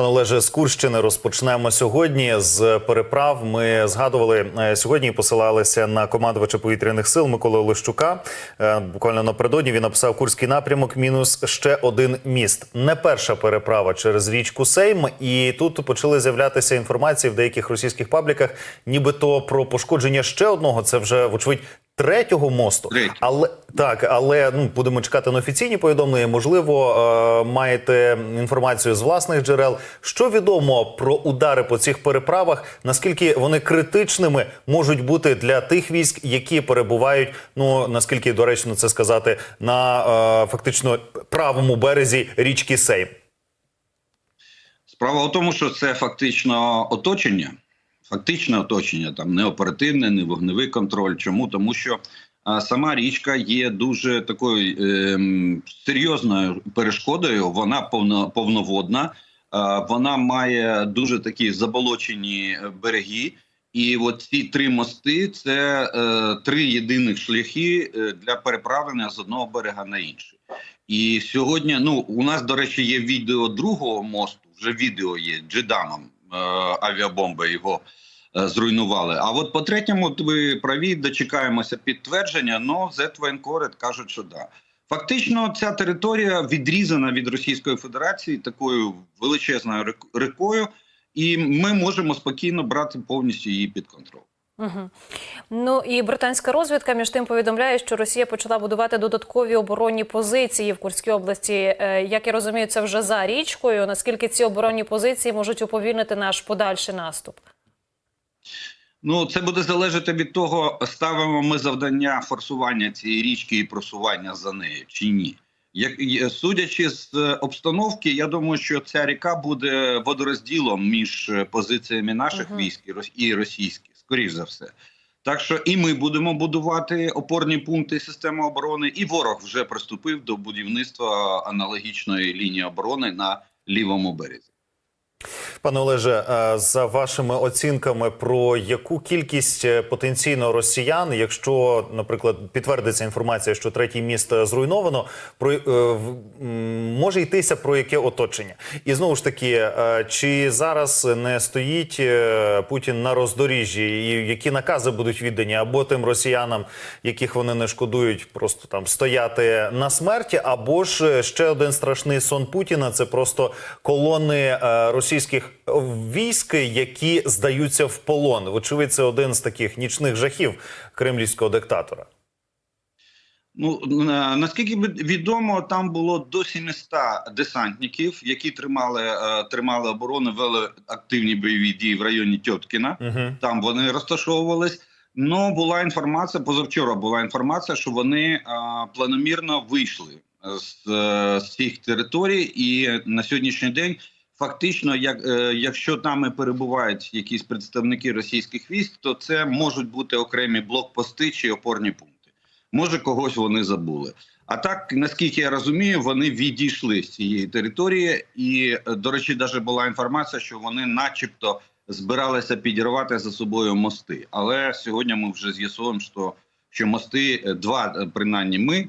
Пане Олеже, з Курщини розпочнемо сьогодні з переправ. Ми згадували е, сьогодні і посилалися на командувача повітряних сил Миколи Олещука. Е, Буквально напередодні він написав Курський напрямок мінус ще один міст. Не перша переправа через річку Сейм. І тут почали з'являтися інформації в деяких російських пабліках, нібито про пошкодження ще одного. Це вже вочевидь. Третього мосту, Третій. але так, але ну будемо чекати на офіційні повідомлення. Можливо, е, маєте інформацію з власних джерел. Що відомо про удари по цих переправах? Наскільки вони критичними можуть бути для тих військ, які перебувають? Ну наскільки доречно це сказати на е, фактично правому березі річки Сейм? Справа в тому, що це фактично оточення, фактичне оточення, там не оперативне, не вогневий контроль. Чому? Тому що сама річка є дуже такою ем, серйозною перешкодою. Вона повно, повноводна, вона має дуже такі заболочені е, береги. І от ці три мости це е, три єдиних шляхи е, для переправлення з одного берега на інший. І сьогодні, ну у нас, до речі, є відео другого мосту. Вже відео є джедамом е, авіабомби його е, зруйнували. А от по третьому, ви праві, дочекаємося підтвердження. но Зетвоєнкорет кажуть, що да. Фактично, ця територія відрізана від Російської Федерації такою величезною рек- рекою, і ми можемо спокійно брати повністю її під контроль. Угу. Ну і британська розвідка між тим повідомляє, що Росія почала будувати додаткові оборонні позиції в Курській області. Е, Як я розумію, це вже за річкою. Наскільки ці оборонні позиції можуть уповільнити наш подальший наступ? Ну, це буде залежати від того, ставимо ми завдання форсування цієї річки і просування за нею чи ні. Як судячи з е, обстановки, я думаю, що ця ріка буде водорозділом між е, позиціями наших Мгм. військ і рос- і російських, скоріш за все. Так що і ми будемо будувати опорні пункти системи оборони, і ворог вже приступив до будівництва аналогічної лінії оборони на лівому березі. Пане Олеже, е, за вашими оцінками, про яку кількість е, потенційно росіян, якщо, наприклад, підтвердиться інформація, що третій міст е, зруйновано, про може йтися про яке оточення? І знову ж таки, чи зараз не стоїть Путін на роздоріжжі, і які накази будуть віддані або тим росіянам, яких вони не шкодують, просто там стояти на смерті, або ж ще один страшний сон Путіна це просто колони е, російських військ, які здаються в полон. Вочевидь, це один з таких нічних жахів кремлівського диктатора. Ну наскільки відомо, там було до 700 десантників, які тримали е, тримали оборону, вели активні бойові дії в районі Тьоткіна. Угу. Там вони розташовувались. Ну була інформація. Позавчора була інформація, що вони е, планомірно вийшли з, е, з цих територій, і на сьогоднішній день. Фактично, як е, якщо там перебувають якісь представники російських військ, то це можуть бути окремі блокпости чи опорні пункти. Може, когось вони забули. А так, наскільки я розумію, вони відійшли з цієї території, і е, до речі, навіть була інформація, що вони, начебто, збиралися підірвати за собою мости. Але сьогодні ми вже з'ясуємо, що, що мости е, два е, принаймні ми е,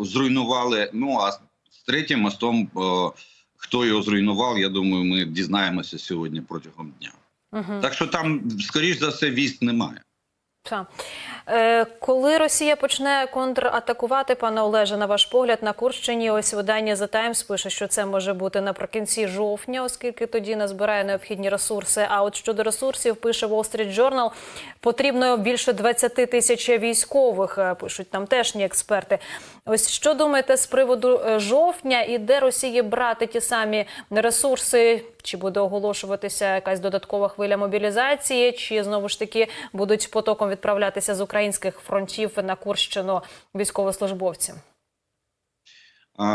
зруйнували. Ну а з третім мостом, е, хто його зруйнував, я думаю, ми дізнаємося сьогодні протягом дня. Угу. Так що там, скоріш за все, військ немає. Так. Е, коли Росія почне контратакувати, пане Олеже, на ваш погляд, на Курщині, ось видання The Times пише, що це може бути наприкінці жовтня, оскільки тоді назбирає необхідні ресурси. А от щодо ресурсів, пише Wall Street Journal, потрібно більше 20 тисяч військових, е, пишуть там тежні експерти. Ось що думаєте з приводу е, жовтня і де Росії брати ті самі ресурси? Чи буде оголошуватися якась додаткова хвиля мобілізації, чи знову ж таки будуть потоком відправлятися з українських фронтів на Курщину військовослужбовці?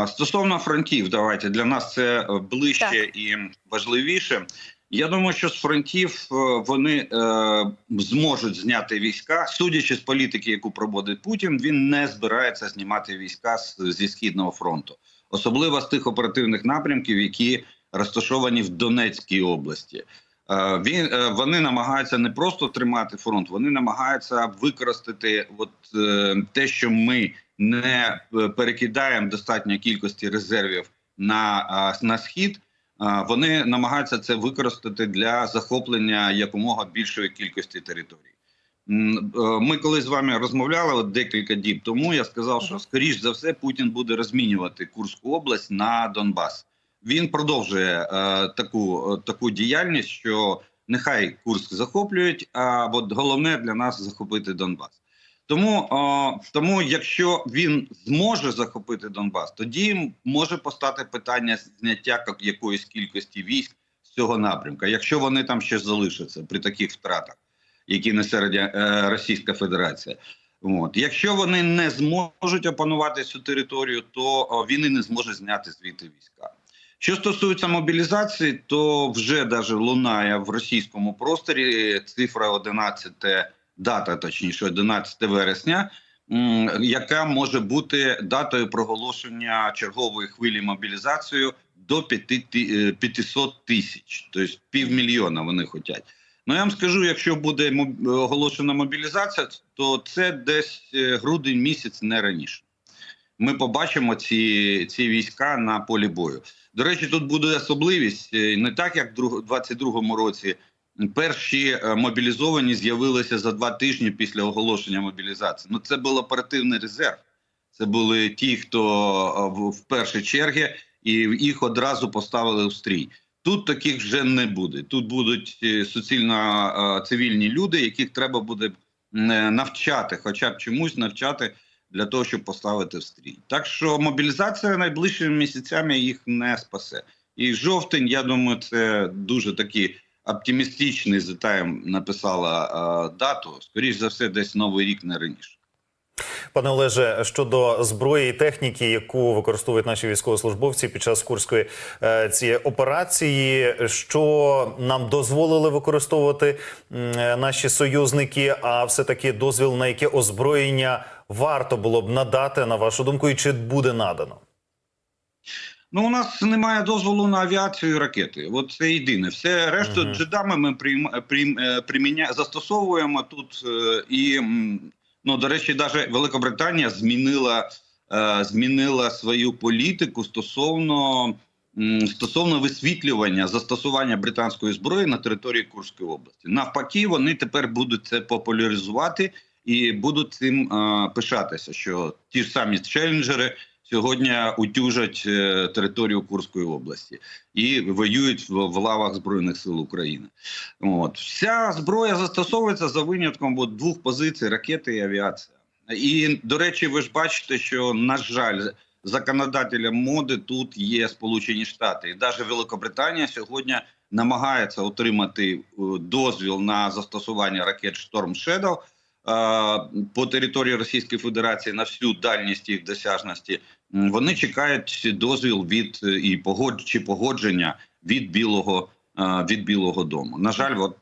Стосовно фронтів, давайте для нас це е, ближче Так. і важливіше. Я думаю, що з фронтів е, вони е, зможуть зняти війська. Судячи з політики, яку проводить Путін, він не збирається знімати війська з, зі східного фронту, особливо з тих оперативних напрямків, які розташовані в Донецькій області. Е, Він е, вони намагаються не просто тримати фронт, вони намагаються використати от е, те, що ми не перекидаємо достатньої кількості резервів на, на схід. вони намагаються це використати для захоплення якомога більшої кількості територій. Ми коли з вами розмовляли от декілька діб тому, я сказав, що скоріш за все Путін буде розмінювати Курську область на Донбас. Він продовжує е, таку, е, таку діяльність, що нехай Курськ захоплюють, а от головне для нас захопити Донбас. Тому, о, тому, якщо він зможе захопити Донбас, тоді може постати питання зняття як- якоїсь кількості військ з цього напрямка, якщо вони там ще залишаться при таких втратах, які несе е, Російська Федерація. От. Якщо вони не зможуть опанувати цю територію, то він і не зможе зняти звідти війська. Що стосується мобілізації, то вже даже лунає в російському просторі цифра 11, дата, точніше, 11 вересня, яка може бути датою проголошення чергової хвилі мобілізації до 5 ти- е, 500 тисяч, тобто півмільйона вони хочуть. Ну я вам скажу, якщо буде оголошена мобілізація, то це десь е, грудень місяць, не раніше. Ми побачимо ці, ці війська на полі бою. До речі, тут буде особливість е, не так, як в 22-му році. Перші е, мобілізовані з'явилися за два тижні після оголошення мобілізації. Ну це був оперативний резерв. Це були ті, хто е, в- в перші черги, і їх одразу поставили у стрій. Тут таких вже не буде. Тут будуть суцільно цивільні люди, яких треба буде навчати, хоча б чомусь навчати для того, щоб поставити в стрій. Так що мобілізація найближчими місяцями їх не спасе. І жовтень, я думаю, це дуже такий оптимістичний The Time написала е, дату. Скоріш за все, десь новий рік не раніше. Пане Олеже, щодо зброї і техніки, яку використовують наші військовослужбовці під час курської е, цієї операції, що нам дозволили використовувати е, наші союзники, а все таки дозвіл на яке озброєння варто було б надати, на вашу думку, і чи буде надано? Ну, у нас немає дозволу на авіацію і ракети. От це єдине. Все решту Мгм. джедами ми прийм, прийм, е, приміня, застосовуємо тут. е, І ну, до речі, навіть Великобританія змінила, е, змінила свою політику стосовно. Стосовно висвітлювання застосування британської зброї на території Курської області, навпаки, вони тепер будуть це популяризувати і будуть цим пишатися. Що ті ж самі челенджери сьогодні утюжать е, територію Курської області і воюють в, лавах збройних сил України. От вся зброя застосовується за винятком от, двох позицій: ракети і авіація. І до речі, ви ж бачите, що на жаль. Законодателем моди тут є Сполучені Штати, і навіть Великобританія сьогодні намагається отримати е, дозвіл на застосування ракет Storm Shadow по території Російської Федерації на всю дальність їх досяжності. Вони чекають дозвіл від е, і погод чи погодження від білого від Білого Дому. На жаль, от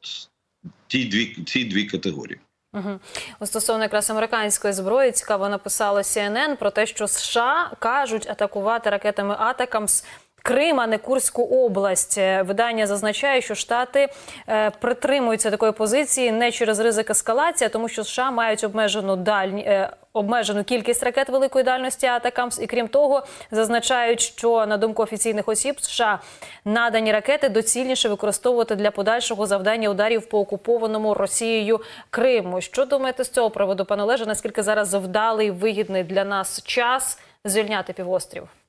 ті дві ці дві категорії. Угу. Стосовно якраз американської зброї, цікаво написало CNN про те, що США кажуть атакувати ракетами Атакамс Крим, а не Курську область. Е, Видання зазначає, що Штати е, притримуються такої позиції не через ризик ескалації, а тому що США мають обмежену дальні. Е, Обмежену кількість ракет великої дальності Атакамс, і крім того, зазначають, що на думку офіційних осіб США надані ракети доцільніше використовувати для подальшого завдання ударів по окупованому Росією Криму. Що думаєте з цього приводу, пане Олеже? Наскільки зараз вдалий вигідний для нас час звільняти півострів?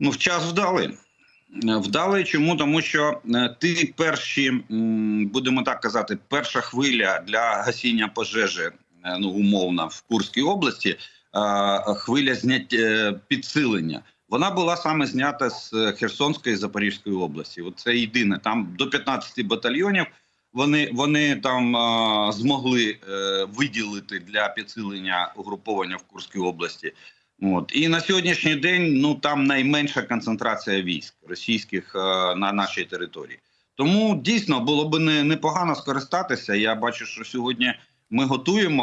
Ну, в час вдалий. Е, Вдалий чому? Тому що е, ті перші, будемо так казати, перша хвиля для гасіння пожежі, е, ну умовно, в Курській області, хвиля зняття підсилення. Вона була саме знята з Херсонської Запорізької області. От це єдине. Там до 15 батальйонів вони, вони там е, змогли е, виділити для підсилення угруповання в Курській області. От і на сьогоднішній день ну там найменша концентрація військ російських е, на нашій території. Тому дійсно було б не непогано скористатися. Я бачу, що сьогодні ми готуємо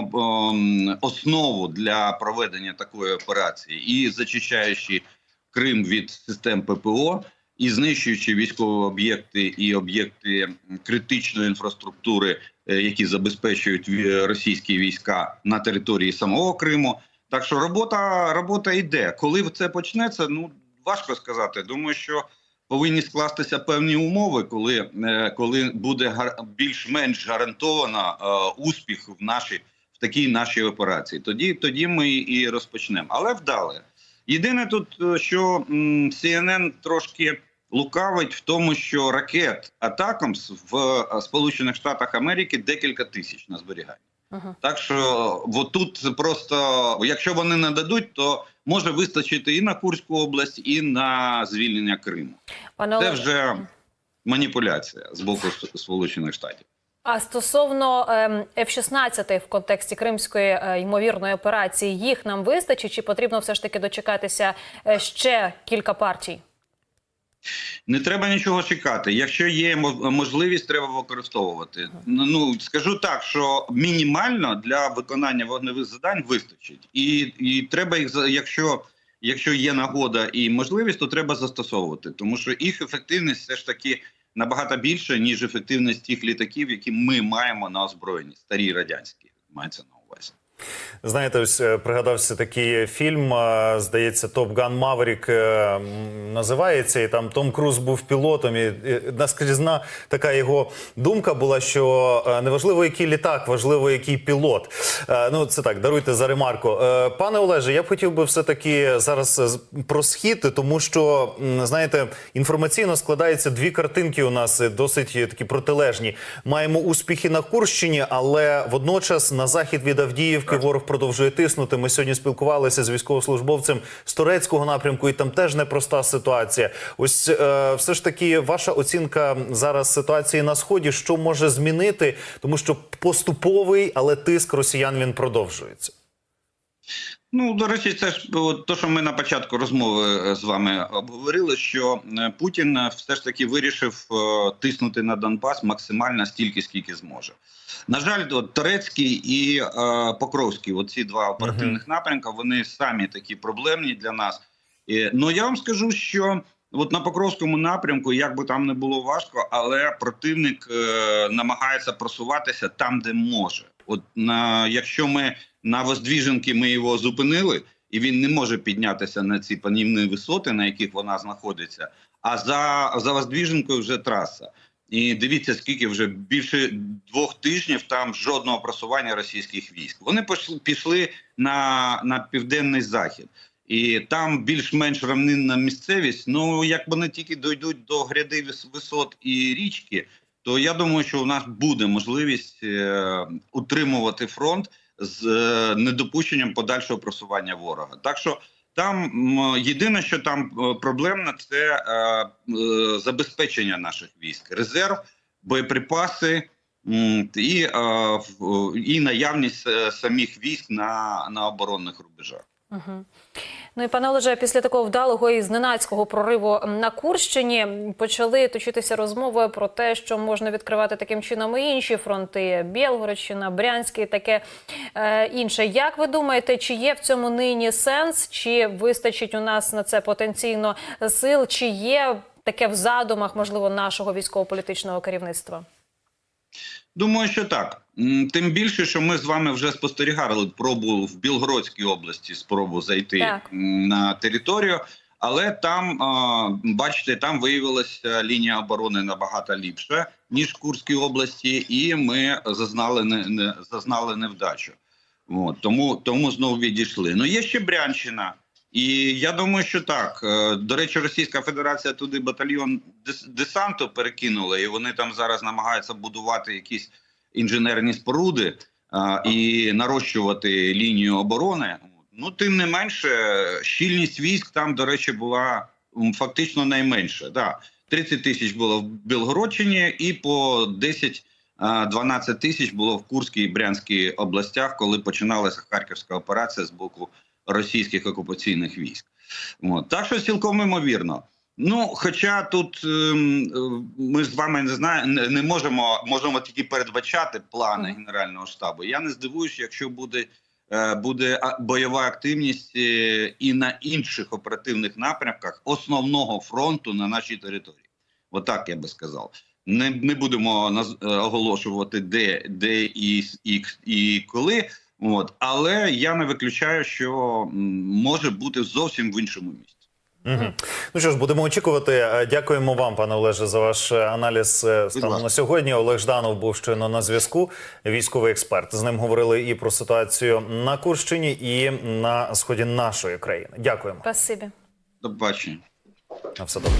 ем, основу для проведення такої операції і зачищаючи Крим від систем ППО, і знищуючи військові об'єкти і об'єкти критичної інфраструктури, е, які забезпечують ві- російські війська на території самого Криму. Так що робота робота йде. Коли це почнеться, ну важко сказати. Думаю, що повинні скластися певні умови, коли, е, коли буде більш-менш гарантовано е, успіх в нашій в такій нашій операції. Тоді, тоді ми і розпочнемо. Але вдали. Єдине тут, е, що CNN трошки лукавить в тому, що ракет Атакамс в Сполучених Штатах Америки декілька тисяч на зберігання. Мгм. Так що тут просто, якщо вони нададуть, то може вистачити і на Курську область, і на звільнення Криму. Пане Це вже маніпуляція з боку Сполучених Штатів. А стосовно ем, F-16 в контексті кримської е, ймовірної операції, їх нам вистачить, чи потрібно все ж таки дочекатися е, ще кілька партій? Не треба нічого чекати. Якщо є мо- можливість, треба використовувати. Ну скажу так, що мінімально для виконання вогневих завдань вистачить, і, і треба їх якщо. Якщо є нагода і можливість, то треба застосовувати, тому що їх ефективність все ж таки набагато більша, ніж ефективність тих літаків, які ми маємо на озброєнні, старі радянські мається на увазі. Знаєте, ось е, пригадався такий фільм, е, здається, Топ Ган Маверік називається, і там Том Круз був пілотом. І наскрізна така його думка була, що е, неважливо, який літак, важливо, який пілот. Е, Ну, це так, даруйте за ремарку. Е, Пане Олеже, я б хотів би все-таки зараз е, з- про схід, тому що, знаєте, інформаційно складаються дві картинки у нас е, досить е, такі протилежні. Маємо успіхи на Курщині, але водночас на захід від Авдіївки ворог продовжує тиснути. Ми сьогодні спілкувалися з військовослужбовцем з турецького напрямку, і там теж непроста ситуація. Ось е, все ж таки, ваша оцінка зараз ситуації на сході, що може змінити, тому що поступовий, але тиск росіян він продовжується. Ну, до речі, це ж от, то, що ми на початку розмови е, з вами обговорили, що е, Путін е, все ж таки вирішив е, тиснути на Донбас максимально стільки, скільки зможе. На жаль, от, Торецький і е, Покровський, от ці два оперативних напрямка, вони самі такі проблемні для нас. Ну я вам скажу, що от на Покровському напрямку, як би там не було важко, але противник е, намагається просуватися там, де може. От на якщо ми на Воздвіженки ми його зупинили, і він не може піднятися на ці панівні висоти, на яких вона знаходиться. А за, за Воздвіженкою вже траса. І дивіться, скільки вже більше двох тижнів там жодного просування російських військ. Вони пішли, на, на південний захід. І там більш-менш равнинна місцевість. Ну як вони тільки дійдуть до гряди висот і річки, то я думаю, що у нас буде можливість е, утримувати фронт з е, недопущенням подальшого просування ворога. Так що там єдине, що там е, проблемно, це е, забезпечення наших військ, резерв, боєприпаси і, і наявність самих військ на, на оборонних рубежах. Угу. Ну і пане Олеже, після такого вдалого і зненацького прориву на Курщині почали точитися розмови про те, що можна відкривати таким чином і інші фронти: Білгородщина, Брянський, таке е, інше. Як ви думаєте, чи є в цьому нині сенс, чи вистачить у нас на це потенційно сил, чи є таке в задумах, можливо, нашого військово-політичного керівництва? Думаю, що так. Тим більше, що ми з вами вже спостерігали пробу в Білгородській області, спробу зайти Так. на територію. Але там, бачите, там виявилася лінія оборони набагато ліпша ніж в Курській області, і ми зазнали не, не зазнали невдачу. От, тому, тому знову відійшли. Ну є ще Брянщина, і я думаю, що так. Е, До речі, Російська Федерація туди батальйон дес- десанту перекинула, і вони там зараз намагаються будувати якісь інженерні споруди а, і нарощувати лінію оборони. Ну, тим не менше, щільність військ там, до речі, була фактично найменша. Да. 30 тисяч було в Білгородщині і по 10 а, 12 тисяч було в Курській і Брянській областях, коли починалася харківська операція з боку російських окупаційних військ. От. Так що цілком імовірно. Ну, хоча тут ем, ми з вами не знає, не, не можемо можемо тільки передбачати плани Генерального штабу. Я не здивуюся, якщо буде, е, буде бойова активність е, і на інших оперативних напрямках основного фронту на нашій території. Отак я би сказав. Не, не будемо наз, е, оголошувати, де, де і, і, і коли. От, але я не виключаю, що може бути зовсім в іншому місці. Угу. Ну що ж, будемо очікувати. Е, Дякуємо вам, пане Олеже, за ваш е, аналіз е, станом на сьогодні. Олег Жданов був щойно на зв'язку. Військовий експерт. З ним говорили і про ситуацію на Курщині, і на сході нашої країни. Дякуємо. Спасибі. До побачення. На все добре.